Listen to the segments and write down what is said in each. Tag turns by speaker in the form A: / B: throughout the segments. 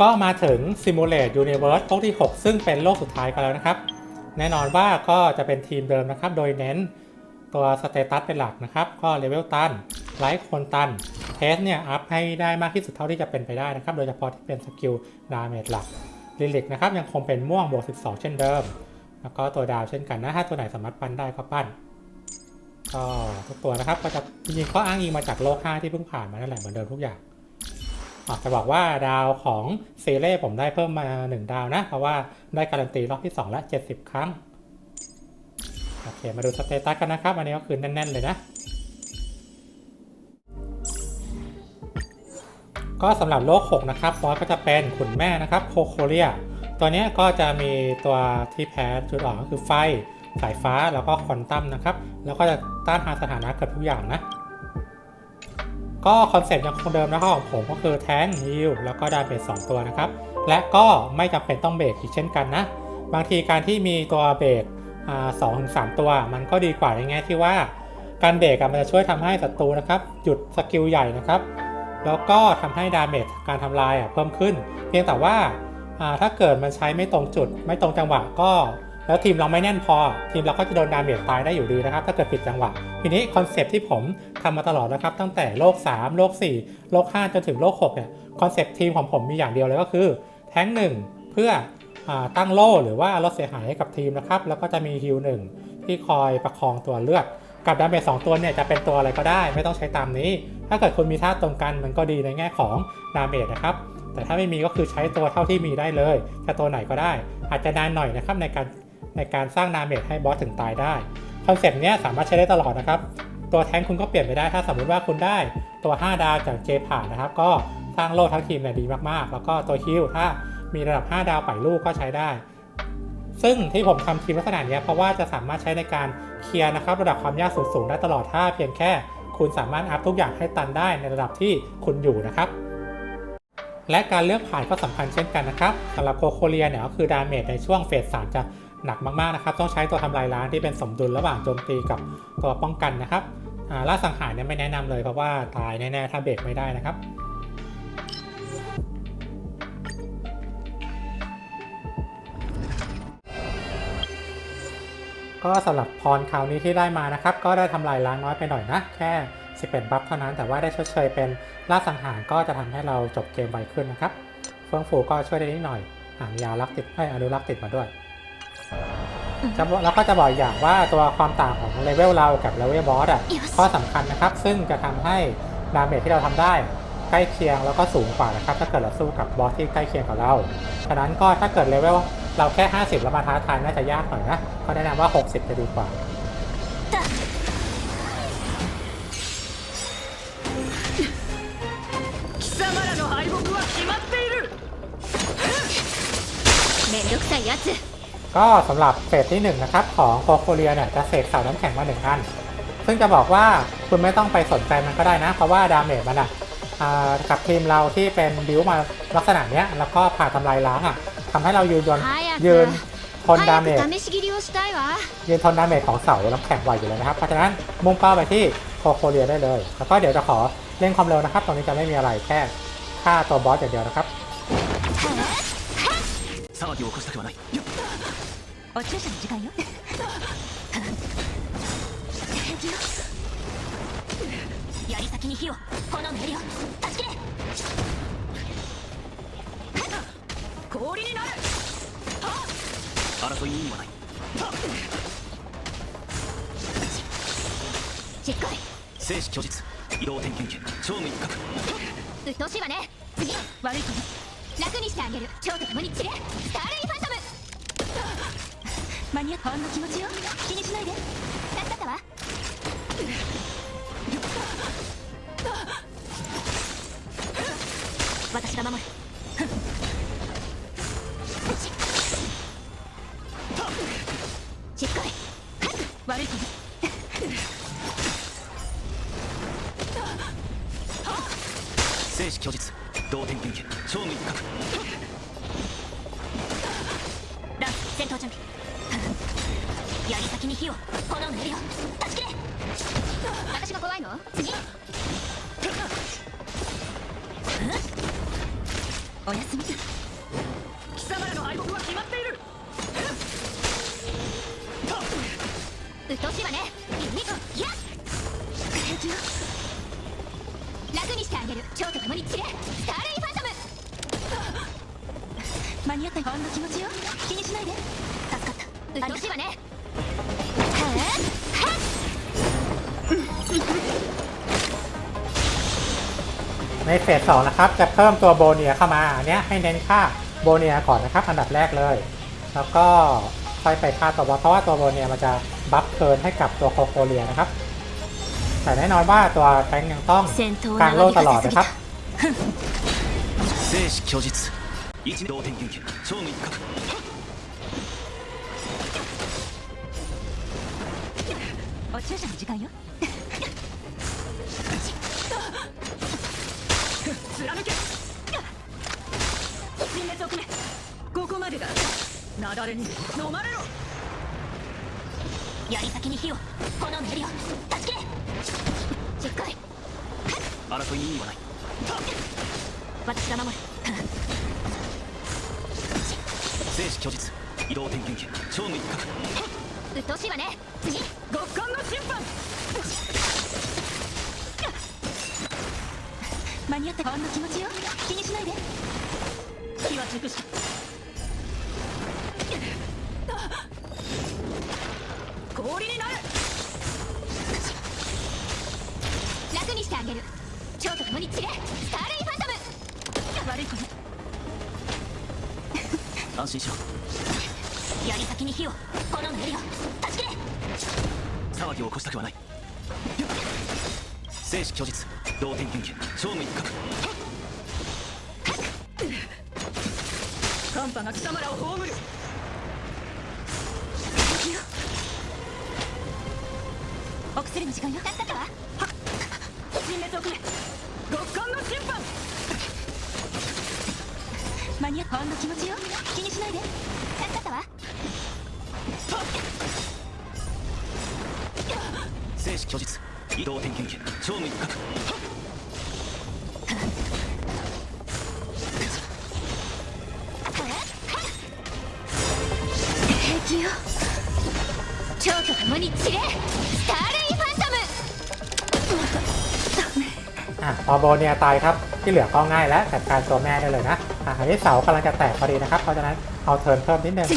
A: ก็มาถึง Simulate Universe โลกที่ 6 ซึ่งเป็นโลกสุดท้ายกันแล้วนะครับ แน่นอนว่าก็จะเป็นทีมเดิมนะครับ โดยเน้นตัวสเตตัสเป็นหลักนะครับ ก็เลเวลตันไลฟ์คนตันเทสเนี่ย อัพให้ได้มากที่สุดเท่าที่จะเป็นไปได้นะครับ โดยเฉพาะที่เป็นสกิลดาเมจหลักลิลิกนะครับ ยังคงเป็นม่วงบวก 12 เช่นเดิม แล้วก็ตัวดาวเช่นกันนะถ้าตัวไหนสามารถปั้นได้ก็ปั้นก็ทุกตัวนะครับก็จะจริงๆก็อ้างอิงมาจากโลก5ที่เพิ่งผ่านมานั่นแหละเหมือนเดิมทุกอย่าง อาจจะบอกว่าดาวของเซเล่ผมได้เพิ่มมา 1 ดาวนะ เพราะว่าได้การันตีรอบที่ 2 และ 70 ครั้ง โอเค มาดูสเตตัสกันนะครับ อันนี้ก็คือแน่น ๆ เลยนะ ก็สำหรับโลก 6 นะครับบอสก็จะเป็นขุนแม่นะครับโคโคเรีย ตัวนี้ก็จะมีตัวที่แพ้จุดอ่อนก็คือไฟสายฟ้าแล้วก็ควอนตัมนะครับ แล้วก็จะต้านทานสถานะเกือบทุกอย่างนะ ก็คอนเซ็ปต์ยังคงเดิมนะครับของผมก็คือแทงฮิลแล้วก็ดาเมจ2ตัวนะครับ และก็ไม่จำเป็นต้องเบรกอีกเช่นกันนะ บางทีการที่มีตัวเบรกสองถึงสามตัว มันก็ดีกว่าในแง่ที่ว่า การเบรกมันจะช่วยทำให้ศัตรูนะครับหยุดสกิลใหญ่นะครับ แล้วก็ทำให้ดาเมจการทำลายเพิ่มขึ้น เพียงแต่ว่าถ้าเกิดมันใช้ไม่ตรงจุด ไม่ตรงจังหวะก็ แล้วทีมเราไม่แน่นพอ ทีมเราก็จะโดนดาเมจตายได้อยู่ดีนะครับ ถ้าเกิดผิดจังหวะ ทีนี้คอนเซปต์ที่ผมทำมาตลอดนะครับ ตั้งแต่โลก 3 โลก 4 โลก 5 จนถึงโลก6เนี่ยคอนเซปต์ทีมของผมมีอย่างเดียวเลยก็คือ แท้งหนึ่งเพื่ออตั้งโล่หรือว่าลดเสียหายให้กับทีมนะครับ แล้วก็จะมีฮิลหนึ่งที่คอยประคองตัวเลือด กับดาเมจสตัวเนี่ยจะเป็นตัวอะไรก็ได้ ไม่ต้องใช้ตามนี้ ถ้าเกิดคุณมีท่าตรงกันมันก็ดีในแง่ของดาเมจนะครับแต่ถ้าไม่มีก็คือใช้ตัวเท่าที่มีได้เลยจะตัวไหนก็ได้ อาจจะนานหน่อยนะครับในการ ในการสร้างดาเมจให้บอสถึงตายได้คอนเซปต์นี้สามารถใช้ได้ตลอดนะครับ ตัวแทงคุณก็เปลี่ยนไปได้ถ้าสมมุติว่าคุณได้ตัว 5 ดาวจากเจผ่านนะครับ ก็สร้างโลทั้งทีมเนี่ยดีมากๆ แล้วก็ตัวฮิลถ้ามีระดับ 5 ดาวปล่อยลูกก็ใช้ได้ ซึ่งที่ผมทำทีมลักษณะนี้เพราะว่าจะสามารถใช้ในการเคลียร์นะครับ ระดับความยากสูงๆได้ตลอดถ้าเพียงแค่คุณสามารถอัพทุกอย่างให้ตันได้ในระดับที่คุณอยู่นะครับและการเลือกผ่านก็สำคัญเช่นกันนะครับสำหรับโคโคเรียเนี่ยก็คือดาเมจในช่วงเฟส3จะ หนักมากๆนะครับ ต้องใช้ตัวทำลายล้างที่เป็นสมดุลระหว่างโจมตีกับตัวป้องกันนะครับล่าสังหารเนี่ยไม่แนะนำเลยเพราะว่าตายแน่ๆถ้าเบรกไม่ได้นะครับก็สำหรับพรคราวนี้ที่ได้มานะครับ ก็ได้ทำลายล้างน้อยไปหน่อยนะ แค่ 11 บัฟเท่านั้น แต่ว่าได้ชดเชยเป็นล่าสังหารก็จะทำให้เราจบเกมไวขึ้นนะครับ เฟื่องฟูก็ช่วยได้นิดหน่อยอ่านยารักติดให้อนุรักษ์ติดมาด้วย จะบอกแล้วก็จะบอกอีกอย่างว่าตัวความต่างของเลเวลเรากับเลเวลบอสอ่ะข้อสำคัญนะครับ ซึ่งจะทำให้ดาเมจที่เราทำได้ ใกล้เคียงแล้วก็สูงกว่านะครับ ถ้าเกิดเราสู้กับบอสที่ใกล้เคียงกับเรา ฉะนั้นก็ถ้าเกิดเลเวลเราแค่ 50 แล้วมาท้าทายน่าจะยากหน่อยนะ ก็แนะนำว่า 60 จะดีกว่า
B: 貴様らの敗北は決まっている
C: めんどくさいやつ
A: ก็สำหรับเศษที่1นะครับของโคโคเรียเนี่ยจะเศษเสาน้ำแข็งมาหนึ่งอัน ซึ่งจะบอกว่าคุณไม่ต้องไปสนใจมันก็ได้นะ เพราะว่าดาเมจมันอะกับทีมเราที่เป็นบิวมาลักษณะเนี้ยแล้วก็ผ่าทำลายล้างอะทำให้เรายืนยนยืนทนดาเมจยืนทนดาเมจของเสาน้ำแข็งไหวอยู่เลยนะครับ เพราะฉะนั้นมุ่งเป้าไปที่โคโคเรียได้เลย แล้วก็เดี๋ยวจะขอเร่งความเร็วนะครับ ตรงนี้จะไม่มีอะไรแค่ฆ่าตัวบอสอย่างเดียวนะครับ
C: お注射の時間よ。やり先に火を。炎のエリを。断ち切れ
B: 氷になる
D: 争いに意味はない。
C: しっ。かり
D: 生死拒絶移動点検権超無一角
C: 鬱陶しいわね。次。悪いこと楽にしてあげる。蝶と共に散れ。スターレイ間に合った。ほんの気持ちよ気にしないで助かった。わ私が守るしっかり悪いこと
D: 生死拒絶同点点検超無一角
C: 火を炎のエリを断ち切れ私が怖いの？次。おおやすみ。
B: 貴様らの敗北は決まっている。
C: うっとうしいわね。いや。平気よ楽にしてあげる。蝶と共に散れ。スターレイファントム。間に合ったほんの気持ちよ。気にしないで。助かった。うっとうしいわね
A: ในเฟสสองนะครับ จะเพิ่มตัวโบเนียเข้ามาอันเนี้ยให้เน้นค่าโบเนียก่อนนะครับ อันดับแรกเลย แล้วก็ค่อยไปค่าตัวบอสเพราะว่าตัวโบเนียมันจะบัฟเทิร์นให้กับตัวโคโคเลียนะครับ แต่แน่นอนว่าตัวแทงค์ยังต้อง
C: 戦闘を
A: กาง
C: 長
A: โล่
C: 引
A: ตลอ
C: か
A: ด
C: せすぎ
A: นะครับ
D: 生死虚実一同点元気超の一角
C: お注射の時間よ。
B: 貫け。陳列を組め。ここまでだ。雪崩に飲まれろ。
C: 槍先に火を。炎のヘリを。助け。しっかり。
D: 争いに意味はない。
C: 私が守る。
D: 生死虚実。移動点元気超の一角。
C: うっとうしいわね。次。
B: 極寒の審判。
C: 間に合ったほんの気持ちよ？気にしないで。
B: 気は熟した。氷になれ
C: 楽にしてあげる。蝶と共に散れ。スターレイファントム。悪い子ね。
D: 安心しろ。
C: 槍先に火を炎のヘリを助け
D: 騒ぎを起こしたくはない。生死虚実同点元気超の一角
B: 寒波が貴様らを葬る。
C: お薬の時間よ。助かったわ。
B: 陳列を組め極寒の審判。
C: 間に合っほんの気持ちよ。気にしないで。助かったわ。
D: 虚実移動点元気超の一角
C: 平気よ蝶と共に散れスターレイファントム
A: อ่ะพอโบเนียตายครับ ที่เหลือก็ง่ายแล้วจัดการตัวแม่ได้เลยนะอ่ะอันนี้เสากำลังจะแตกพอดีนะครับ เพราะฉะนั้นเอาเทิร์นเพิ่มนิดนึง
C: 次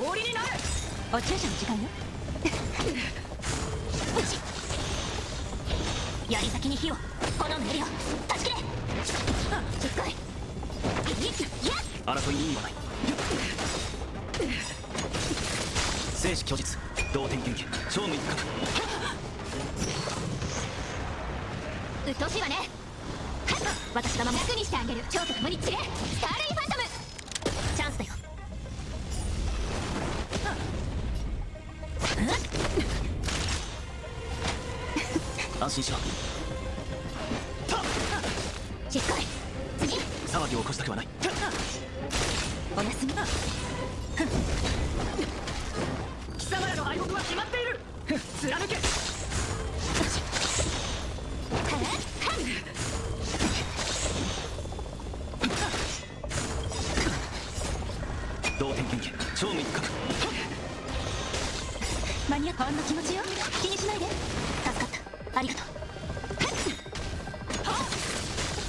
B: 氷になれ
C: お注射の時間よ。槍先に火を。炎のヘリを。助け。しっかり。
D: 争いに意味はない生死虚実同点元気超の一角
C: うっとうしいわね。私が守る楽にしてあげる。蝶と共に散れ。スター
D: 安心しろ。
C: しっかり。次。
D: 騒ぎを起こしたくはない。
C: おやすみ
B: 貴様らの敗北は決まっている。貫け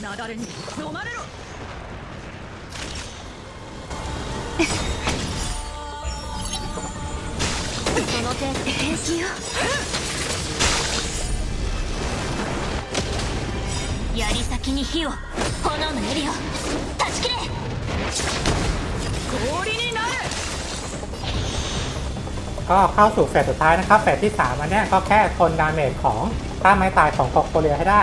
B: 雪崩に飲まれろ
C: その程度で平気よ槍先に火を炎のエリを断ち切れ
B: 氷になれ
A: ก็เข้าสู่เฟสสุดท้ายนะครับ เฟสที่ 3 อันเนี้ยก็แค่ทนดาเมจของท่าไม้ตายของโคโคเลียให้ได้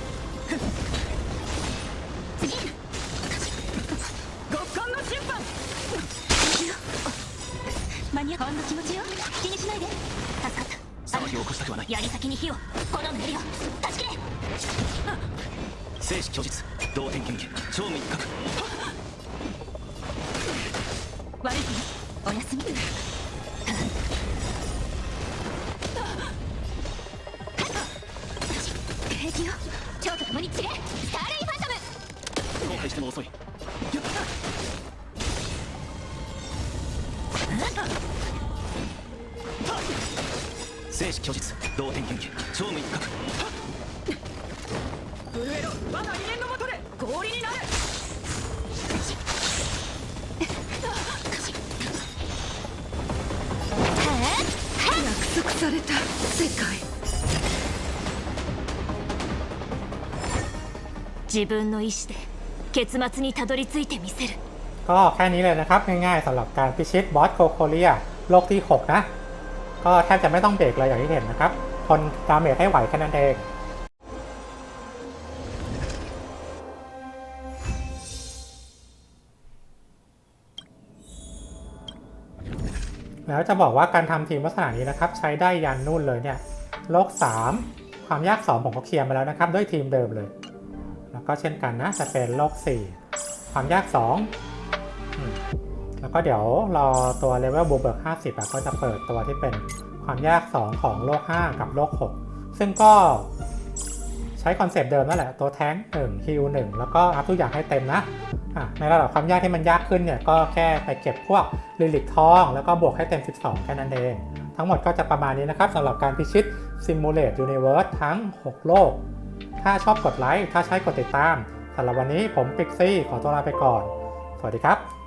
C: 間に合うほんの気持ちよ。気にしないで。助かった。
D: 騒ぎを起こしたくはない。
C: やり先に火を。炎の槍を断ち切れ
D: 生死虚実同点研究超無一角
C: 悪い子ねおやすみ平気よ蝶と共に散れ。スターレイファントム。
D: 後悔しても遅い生死虚実同点研究超無一角
B: 震えろ我が威厳のもとで氷になる約束された世界
C: 自分の意志で結末にたどり着いてみせる
A: ก็แค่นี้เลยนะครับ ง่ายๆสำหรับการพิชิตบอสโคโคเรียโลกที่ 6 นะ ก็แทบจะไม่ต้องเบรกเลยอย่างที่เห็นนะครับ ทนดาเมจให้ไหวแค่นั้นเองแล้วจะบอกว่าการทำทีมลักษณะนี้นะครับ ใช้ได้ยันนู่นเลยเนี่ยโลก 3 ความยาก 2 ผมก็เคลียร์มาแล้วนะครับ ด้วยทีมเดิมเลย แล้วก็เช่นกันนะจะเป็นโลก 4 ความยาก2อืม แล้วก็เดี๋ยวรอตัวเลเวลบูเบิร์ก50อะก็จะเปิดตัวที่เป็นความยาก 2 ของโลก 5 กับโลก 6 ซึ่งก็ใช้คอนเซปต์เดิมนั่นแหละตัวแท้ง1ฮิล1แล้วก็อัพทุกอย่างให้เต็มนะอะในระดับความยากที่มันยากขึ้นเนี่ยก็แค่ไปเก็บพวกลิลิกทอง แล้วก็บวกให้เต็ม 12 แค่นั้นเอง ทั้งหมดก็จะประมาณนี้นะครับสำหรับการพิชิต Simulate Universe ทั้ง 6 โลก ถ้าชอบกดไลค์ ถ้าใช้กดติดตามสำหรับวันนี้ผมปิกซี่ขอตัวลาไปก่อน สวัสดีครับ